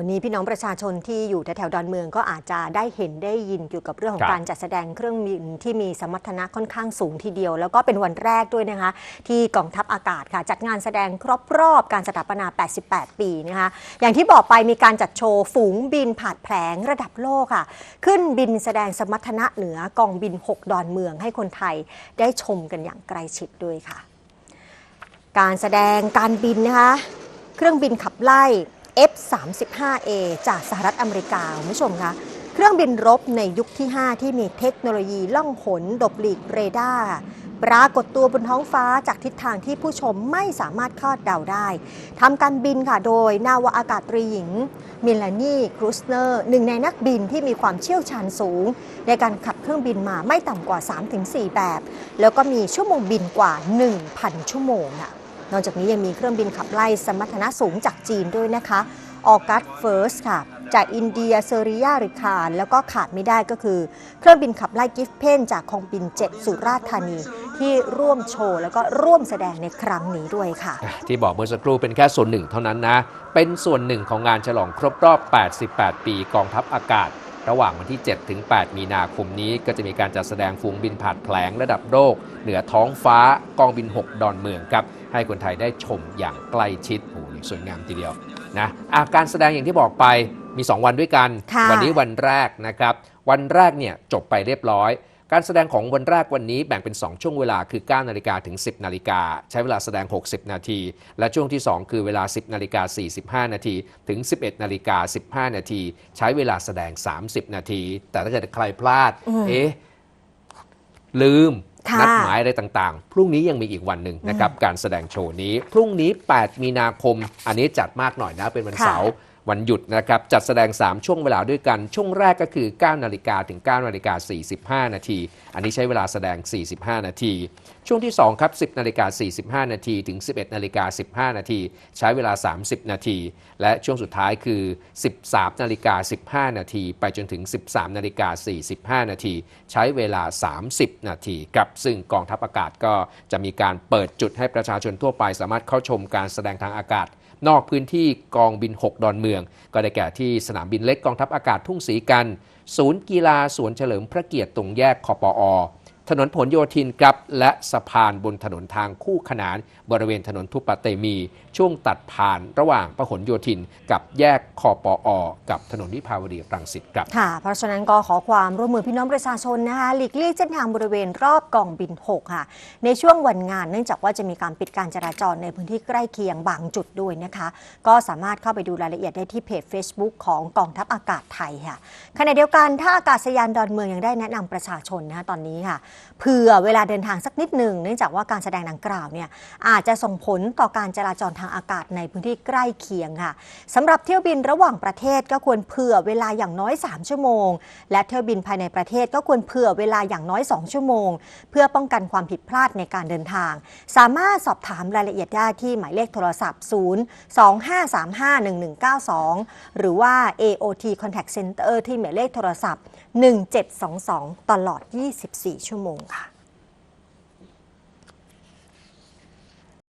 วันนี้พี่น้องประชาชนที่อยู่แถวๆดอนเมืองก็อาจจะได้เห็นได้ยินเกี่ยวกับเรื่องขอคงรับการจัดแสดงเครื่องบินที่มีสมรรถนะค่อนข้างสูงทีเดียว แล้วก็เป็นวันแรกด้วยนะคะ ที่กองทัพอากาศค่ะ จัดงานแสดงครบรอบการสถาปนา 88 ปีนะคะ อย่างที่บอกไปมีการจัดโชว์ฝูงบินผาดแผลงระดับโลกค่ะ ขึ้นบินแสดงสมรรถนะเหนือกองบิน 6 ดอนเมืองให้คนไทยได้ชมกันอย่างใกล้ชิดด้วยค่ะ การแสดงการบินนะคะ เครื่องบินขับไล่ F-35A จากสหรัฐอเมริกาคุณผู้ชมคะเครื่องบินรบในยุคที่ 5 ที่มีเทคโนโลยีล่องหนดบหลีกเรดาร์ปรากฏตัวบนท้องฟ้าจากทิศทางที่ผู้ชมไม่สามารถคาดเดาได้ทำการบินค่ะโดยนาวาอากาศตรีหญิง มิลานีครูสเนอร์หนึ่งในนักบินที่มีความเชี่ยวชาญสูง ในการขับเครื่องบินมาไม่ต่ำกว่า 3-4 แบบ แล้วก็มีชั่วโมงบินกว่า 1,000 ชั่วโมงค่ะ นอกจากนี้ยังมีเครื่องบินขับไล่สมรรถนะสูงจากจีนด้วยนะคะออกัสเฟิร์สค่ะ จากอินเดียเซอริยาริคารแล้วก็ขาดไม่ได้ก็คือ เครื่องบินขับไล่กิฟเพนจากคองบิน7สุราษฎร์ธานี ที่ร่วมโชว์แล้วก็ร่วมแสดงในครั้งนี้ด้วยค่ะ ที่บอกเมื่อสักครู่เป็นแค่ส่วนหนึ่งเท่านั้นนะ เป็นส่วนหนึ่งของงานฉลองครบรอบ 88 ปีกองทัพอากาศ ระหว่างวันที่ 7 ถึง 8 มีนาคมนี้ ก็จะมีการจัดแสดงฝูงบินผาดแผลงระดับโลกเหนือท้องฟ้ากองบิน 6 ดอนเมืองครับ ให้คนไทยได้ชมอย่างใกล้ชิดโอ้โหสวยงามทีเดียวนะอาการแสดงอย่างที่บอกไปมี 2 วันด้วยกันค่ะวันี้วันแรกนะครับ วันแรกเนี่ยจบไปเรียบร้อย การแสดงของวันแรกวันนี้แบ่งเป็น 2 ช่วงเวลาคือ 9 นาฬิกาถึง 10 นาฬิกา ใช้เวลาแสดง 60 นาที และช่วงที่ 2 คือเวลา 10 นาฬิกา 45 นาที ถึง 11 นาฬิกา 15 นาที ใช้เวลาแสดง 30 นาที แต่ถ้าเกิดใครพลาดอืมเอ๊ะ ลืมค่ะนัดหมายอะไรต่างๆ พรุ่งนี้ยังมีอีกวันหนึ่งนะครับ การแสดงโชว์นี้ พรุ่งนี้ 8 มีนาคม อันนี้จัดมากหน่อยนะ เป็นวันค่ะเสาร์ วันหยุดนะครับจัดแสดง 3 ช่วงเวลาด้วยกัน ช่วงแรกก็คือ 9 นาฬิกาถึง 9 นาฬิกา 45 นาที อันนี้ใช้เวลาแสดง 45 นาที ช่วงที่ 2 ครับ 10 นาฬิกา 45 นาที ถึง 11 นาฬิกา 15 นาที ใช้เวลา 30 นาที และช่วงสุดท้ายคือ 13 นาฬิกา 15 นาที ไปจนถึง 13 นาฬิกา 45 นาที ใช้เวลา 30 นาทีครับซึ่งกองทัพอากาศก็จะมีการเปิดจุดให้ประชาชนทั่วไปสามารถเข้าชมการแสดงทางอากาศ นอกพื้นที่กองบิน 6 ดอนเมือง ก็ได้แก่ที่สนามบินเล็กกองทัพอากาศทุ่งศรีกัน ศูนย์กีฬาสวนเฉลิมพระเกียรติตรงแยกคอปอ ถนนผลโยธินครับและสะพานบนถนนทางคู่ขนาน บริเวณถนนทุปเตมี ช่วงตัดผ่านระหว่างพหลโยธิน กับแยกคอปอกับถนนวิภาวดีรังสิตครับค่ะ เพราะฉะนั้นก็ขอความร่วมมือพี่น้องประชาชนนะคะหลีกเลี่ยงเส้นทางบริเวณรอบกองบิน 6 ค่ะ ในช่วงวันงานเนื่องจากว่าจะมีการปิดการจราจรในพื้นที่ใกล้เคียงบางจุดด้วยนะคะ ก็สามารถเข้าไปดูรายละเอียดได้ที่เพจ Facebook ของกองทัพอากาศไทยค่ะขณะเดียวกันถ้าอากาศยานดอนเมืองยังได้แนะนำประชาชนนะคะตอนนี้ค่ะเผื่อเวลาเดินทางสักนิดหนึ่งเนื่องจากว่าการแสดงดังกล่าวเนี่ยอาจจะส่งผลต่อการจราจรทางอากาศในพื้นที่ใกล้เคียงค่ะสำหรับเที่ยวบินระหว่างประเทศก็ควรเผื่อเวลาอย่างน้อย 3 ชั่วโมง และเที่ยวบินภายในประเทศก็ควรเผื่อเวลาอย่างน้อย 2 ชั่วโมง เพื่อป้องกันความผิดพลาดในการเดินทาง สามารถสอบถามรายละเอียดได้ที่หมายเลขโทรศัพท์ 0 25351192 หรือว่า AOT Contact Center ที่หมายเลขโทรศัพท์ 1722 ตลอด 24 ชั่วโมงค่ะ